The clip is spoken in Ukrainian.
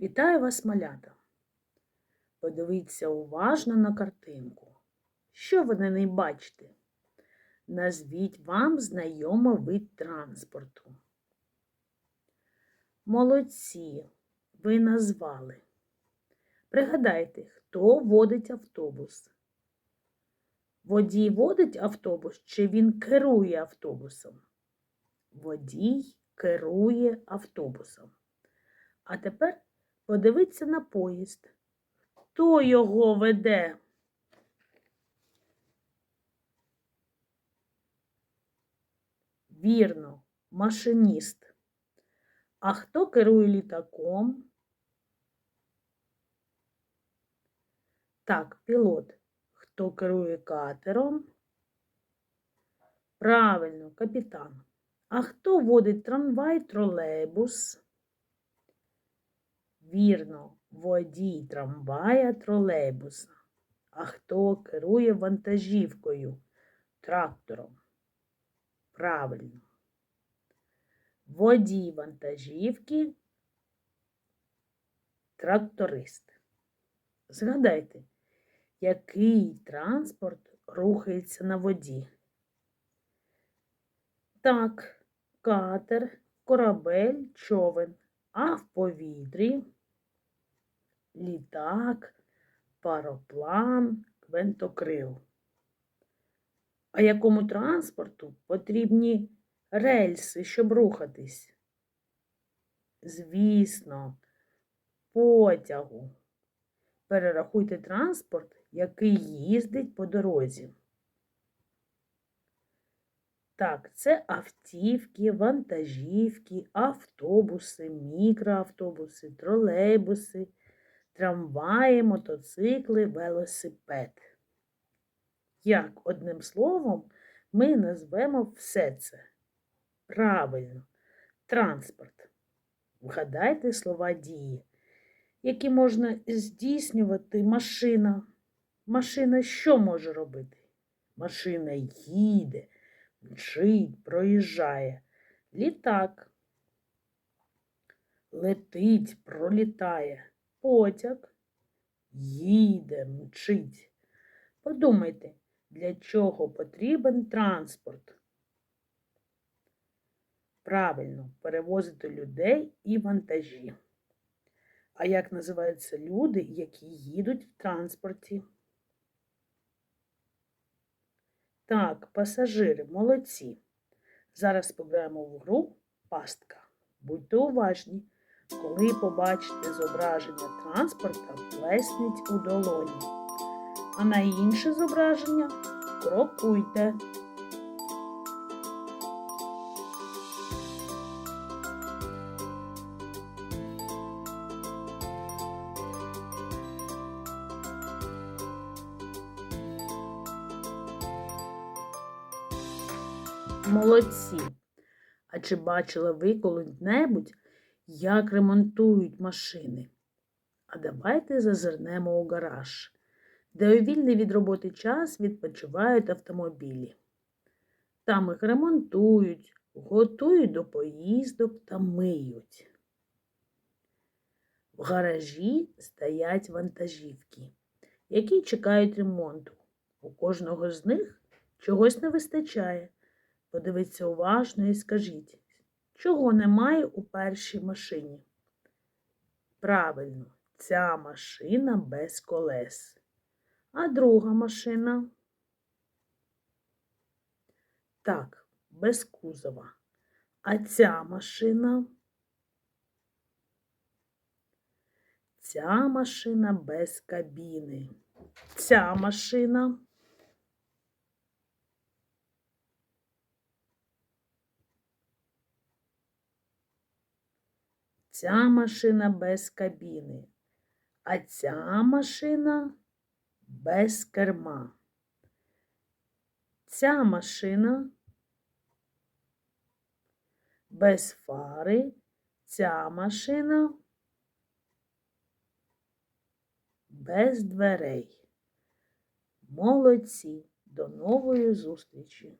Вітаю вас, малята! Подивіться уважно на картинку. Що ви на ній бачите? Назвіть вам знайомий вид транспорту. Молодці, ви назвали. Пригадайте, хто водить автобус? Водій водить автобус чи він керує автобусом? Водій керує автобусом. А тепер подивіться на поїзд. Хто його веде? Вірно, машиніст. А хто керує літаком? Так, пілот. Хто керує катером? Правильно, капітан. А хто водить трамвай, тролейбус? Вірно, водій трамвая тролейбуса. А хто керує вантажівкою, трактором? Правильно. Водій вантажівки, тракторист. Згадайте, який транспорт рухається на воді? Так, катер, корабель, човен, а в повітрі літак, пароплан, квентокрил. А якому транспорту потрібні рельси, щоб рухатись? Звісно, потягу. Перерахуйте транспорт, який їздить по дорозі. Так, це автівки, вантажівки, автобуси, мікроавтобуси, тролейбуси, трамваї, мотоцикли, велосипед. Як одним словом ми назвемо все це? Правильно, транспорт. Вгадайте слова дії, які можна здійснювати машина. Машина що може робити? Машина їде, мчить, проїжджає. Літак. Летить, пролітає. Потяг їде, мчить. Подумайте, для чого потрібен транспорт? Правильно, перевозити людей і вантажі. А як називаються люди, які їдуть в транспорті? Так, пасажири, молодці. Зараз пограємо в гру пастка. Будьте уважні, коли побачите зображення транспорта, плесніть у долоні. А на інше зображення крокуйте. Молодці. А чи бачили ви коли-небудь, як ремонтують машини? А давайте зазирнемо у гараж, де у вільний від роботи час відпочивають автомобілі. Там їх ремонтують, готують до поїздок та миють. В гаражі стоять вантажівки, які чекають ремонту. У кожного з них чогось не вистачає. Подивіться уважно і скажіть, чого немає у першій машині? Правильно, ця машина без колес. А друга машина? Так, без кузова. А ця машина? Ця машина без кабіни. Ця машина. Ця машина без кабіни, а ця машина без керма. Ця машина без фари, ця машина без дверей. Молодці. До нової зустрічі!